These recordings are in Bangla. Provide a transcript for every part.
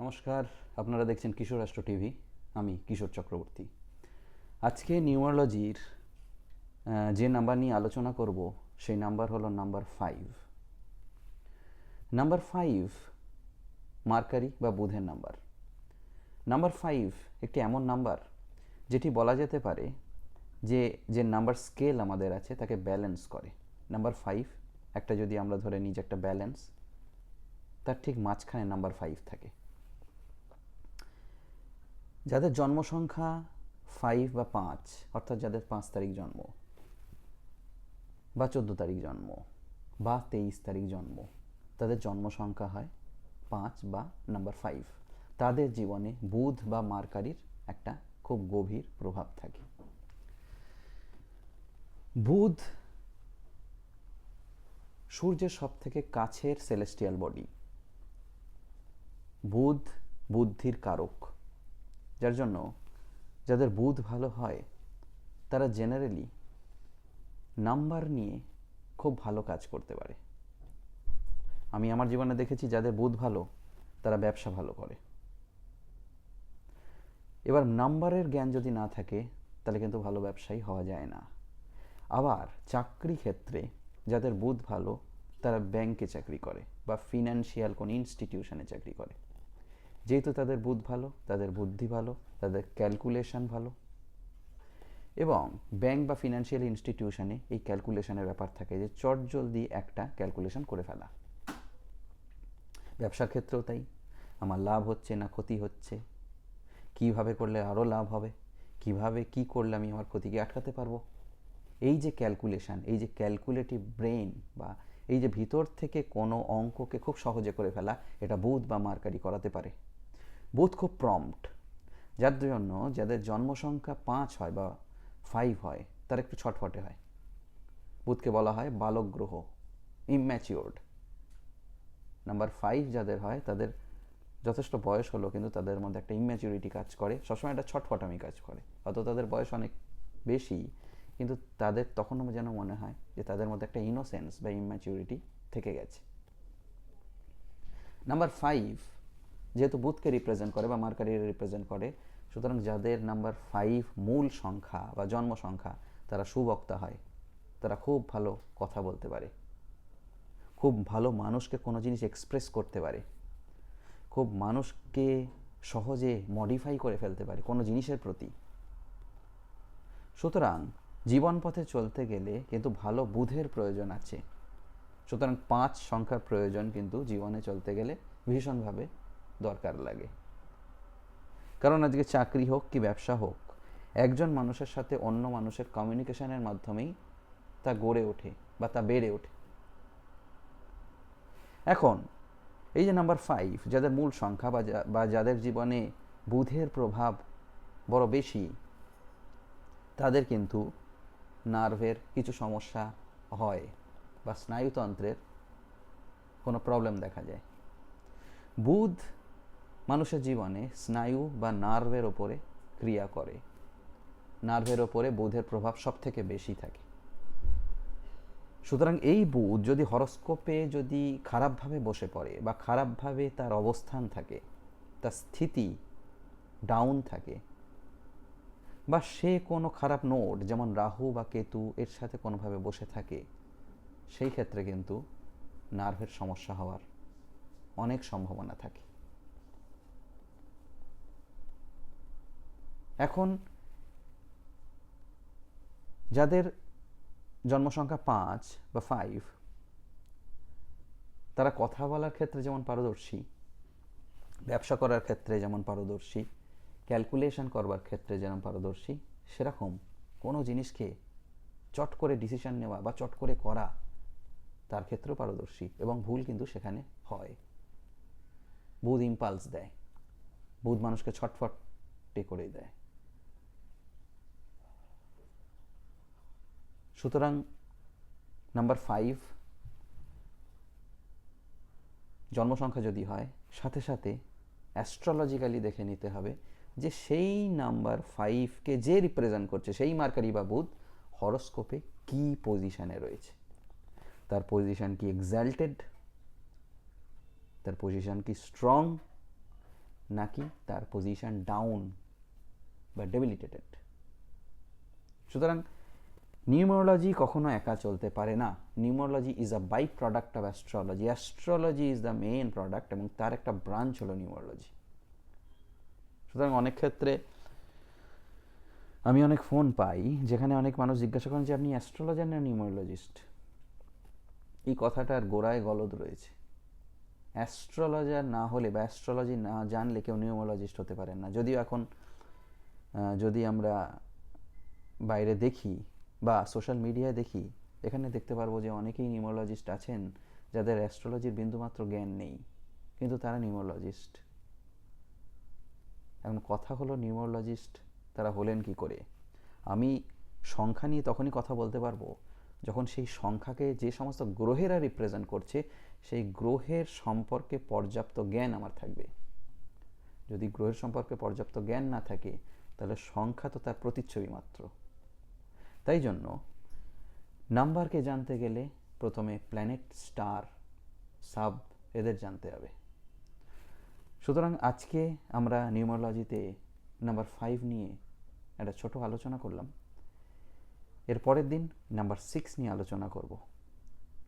নমস্কার, আপনারা দেখছেন কিশোর রাষ্ট্র টিভি, আমি কিশোর চক্রবর্তী। আজকে নিউরোলজির যে নাম্বার নিয়ে আলোচনা করব, সেই নাম্বার হলো number five. Number five mercury বা বুধের নাম্বার। নাম্বার ফাইভ একটি এমন নাম্বার যেটি বলা যেতে পারে যে যে নাম্বার স্কেল আমাদের আছে, তাকে ব্যালেন্স করে। নাম্বার ফাইভ, একটা যদি আমরা ধরে নিই যে একটা ব্যালেন্স, তার ঠিক মাঝখানে নাম্বার ফাইভ থাকে। যাদের জন্ম সংখ্যা ফাইভ বা পাঁচ, অর্থাৎ যাদের পাঁচ তারিখ জন্ম বা চোদ্দ তারিখ জন্ম বা তেইশ তারিখ জন্ম, তাদের জন্ম সংখ্যা হয় পাঁচ বা নাম্বার ফাইভ তাদের জীবনে বুধ বা মার্কারির একটা খুব গভীর প্রভাব থাকে। বুধ সূর্যের সব থেকে কাছের সেলেস্টিয়াল বডি বুধ বুদ্ধির কারক। যার জন্য যাদের বুধ ভালো হয়, তারা জেনারেলি নাম্বার নিয়ে খুব ভালো কাজ করতে পারে। আমি আমার জীবনে দেখেছি, যাদের বুধ ভালো, তারা ব্যবসা ভালো করে। এবার নাম্বারের জ্ঞান যদি না থাকে, তাহলে কিন্তু ভালো ব্যবসায়ী হওয়া যায় না। আবার চাকরি ক্ষেত্রে যাদের বুধ ভালো, তারা ব্যাংকে চাকরি করে বা ফিনান্সিয়াল কোন ইনস্টিটিউশনে চাকরি করে। যেহেতু তাদের বুধ ভালো, তাদের বুদ্ধি ভালো, তাদের ক্যালকুলেশন ভালো, এবং ব্যাংক বা ফিনান্সিয়াল ইনস্টিটিউশনে এই ক্যালকুলেশনের ব্যাপার থাকে যে চট জলদি একটা ক্যালকুলেশন করে ফেলা। ব্যবসার ক্ষেত্রেও তাই। আমার লাভ হচ্ছে না ক্ষতি হচ্ছে? কীভাবে করলে আরও লাভ হবে? কীভাবে কি করলে আমি আমার ক্ষতিকে আটকাতে পারব? এই যে ক্যালকুলেশান এই যে ক্যালকুলেটিভ ব্রেন বা এই যে ভিতর থেকে কোনো অঙ্ককে খুব সহজে করে ফেলা, এটা বুধ বা মার্কারি করাতে পারে। বুধ খুব প্রম্পট যার জন্য যাদের জন্ম সংখ্যা পাঁচ হয় বা ফাইভ হয়, তারা একটু ছটফটে হয়। বুধকে বলা হয় বালক গ্রহ ইম্যাচিওর্ড নাম্বার ফাইভ যাদের হয়, তাদের যথেষ্ট বয়স হলো, কিন্তু তাদের মধ্যে একটা ইম্যাচুরিটি কাজ করে। সবসময় একটা ছটফটামি কাজ করে। অত তাদের বয়স অনেক বেশি, কিন্তু তাদের তখন যেন মনে হয় যে তাদের মধ্যে একটা ইনোসেন্স বা ইম্যাচুরিটি থেকে গেছে। নাম্বার ফাইভ যেহেতু বুথকে রিপ্রেজেন্ট করে বা মার্কারি রিপ্রেজেন্ট করে, সুতরাং যাদের নাম্বার ফাইভ মূল সংখ্যা বা জন্ম সংখ্যা তারা সুবক্তা হয়, তারা খুব ভালো কথা বলতে পারে। খুব ভালো মানুষকে কোনো জিনিস এক্সপ্রেস করতে পারে। খুব মানুষকে সহজে মডিফাই করে ফেলতে পারে কোনো জিনিসের প্রতি। সুতরাং জীবন পথে চলতে গেলে কিন্তু ভালো বুধের প্রয়োজন আছে। সুতরাং পাঁচ সংখ্যার প্রয়োজন কিন্তু জীবনে চলতে গেলে ভীষণভাবে দরকার লাগে। কারণ আজকে চাকরি হোক কি ব্যবসা হোক, একজন মানুষের সাথে অন্য মানুষের কমিউনিকেশনের মাধ্যমেই তা গড়ে ওঠে বা তা বেড়ে ওঠে। এখন, এই যে নাম্বার ফাইভ যাদের মূল সংখ্যা বা বা যাদের জীবনে বুধের প্রভাব বড় বেশি, তাদের কিন্তু নার্ভের কিছু সমস্যা হয় বা স্নায়ুতন্ত্রের কোনো প্রবলেম দেখা যায়। বুধ মানুষের জীবনে স্নায়ু বা নার্ভের ওপরে ক্রিয়া করে। নার্ভের ওপরে বুধের প্রভাব সব থেকে বেশি থাকে। সুতরাং এই বুধ যদি হরস্কোপে যদি খারাপভাবে বসে পড়ে বা খারাপভাবে তার অবস্থান থাকে, তার স্থিতি ডাউন থাকে বা সে কোনো খারাপ নোট, যেমন রাহু বা কেতু, এর সাথে কোনোভাবে বসে থাকে, সেই ক্ষেত্রে কিন্তু নার্ভের সমস্যা হওয়ার অনেক সম্ভাবনা থাকে। এখন যাদের জন্মসংখ্যা পাঁচ বা ফাইভ তারা কথা বলার ক্ষেত্রে যেমন পারদর্শী, ব্যবসা করার ক্ষেত্রে যেমন পারদর্শী ক্যালকুলেশন করবার ক্ষেত্রে যেমন পারদর্শী, সেরকম কোনো জিনিসকে চট করে ডিসিশন নেওয়া বা চট করে করা তার ক্ষেত্রেও পারদর্শী এবং ভুল কিন্তু সেখানে হয়। বুধ ইম্পালস দেয়, বুধ মানুষকে ছটফটে করে দেয়। সুতরাং নাম্বার ফাইভ জন্মসংখ্যা যদি হয়, সাথে সাথে অ্যাস্ট্রোলজিক্যালি দেখে নিতে হবে যে সেই নাম্বার ফাইভকে যে রিপ্রেজেন্ট করছে, সেই মার্কারি বা বুধ হরস্কোপে কি পজিশানে রয়েছে? তার পজিশন কি এক্সাল্টেড তার পজিশন কি স্ট্রং নাকি তার পজিশন ডাউন বা ডেবিলিটেটেড সুতরাং নিউমোলজি কখনো একা চলতে পারে না। Numerology is a by product of astrology astrology is the main product এবং তার একটা ব্রাঞ্চ হলো নিউমোলজি সুতরাং অনেক ক্ষেত্রে আমি অনেক ফোন পাই যেখানে অনেক মানুষ জিজ্ঞাসা করেন যে, আপনি অ্যাস্ট্রোলজার না নিউমোলজিস্ট এই কথাটার গোড়ায় গলদ রয়েছে। অ্যাস্ট্রোলজার না হলে বা অ্যাস্ট্রোলজি না জানলে কেউ নিউমোলজিস্ট হতে পারেন না। যদিও এখন যদি আমরা বাইরে দেখি বা সোশ্যাল মিডিয়ায় দেখি, এখানে দেখতে পারব যে অনেকেই নিউমোলজিস্ট আছেন যাদের অ্যাস্ট্রোলজির বিন্দুমাত্র জ্ঞান নেই, কিন্তু তারা নিউমোলজিস্ট। এখন কথা হলো নিউমোলজিস্ট তারা হলেন কি করে? আমি সংখ্যা নিয়ে তখনই কথা বলতে পারব যখন সেই সংখ্যাকে যে সমস্ত গ্রহেরা রিপ্রেজেন্ট করছে, সেই গ্রহের সম্পর্কে পর্যাপ্ত জ্ঞান আমার থাকবে। যদি গ্রহের সম্পর্কে পর্যাপ্ত জ্ঞান না থাকে, তাহলে সংখ্যা তো তার প্রতিচ্ছবি মাত্র। তাই জন্য নাম্বারকে জানতে গেলে প্রথমে প্ল্যানেট স্টার সাব এদের জানতে হবে। সুতরাং আজকে আমরা নিউমোলজিতে নাম্বার ফাইভ নিয়ে একটা ছোট আলোচনা করলাম। এর পরের দিন নাম্বার সিক্স নিয়ে আলোচনা করব।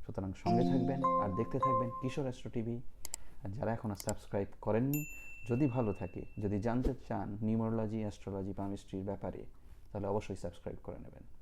সুতরাং সঙ্গে থাকবেন আর দেখতে থাকবেন কিশোর অ্যাস্ট্রো টিভি আর যারা এখনও সাবস্ক্রাইব করেননি, যদি ভালো থাকে, যদি জানতে চান নিউমোলজি অ্যাস্ট্রোলজি পামিস্ট্রির ব্যাপারে, তাহলে অবশ্যই সাবস্ক্রাইব করে নেবেন।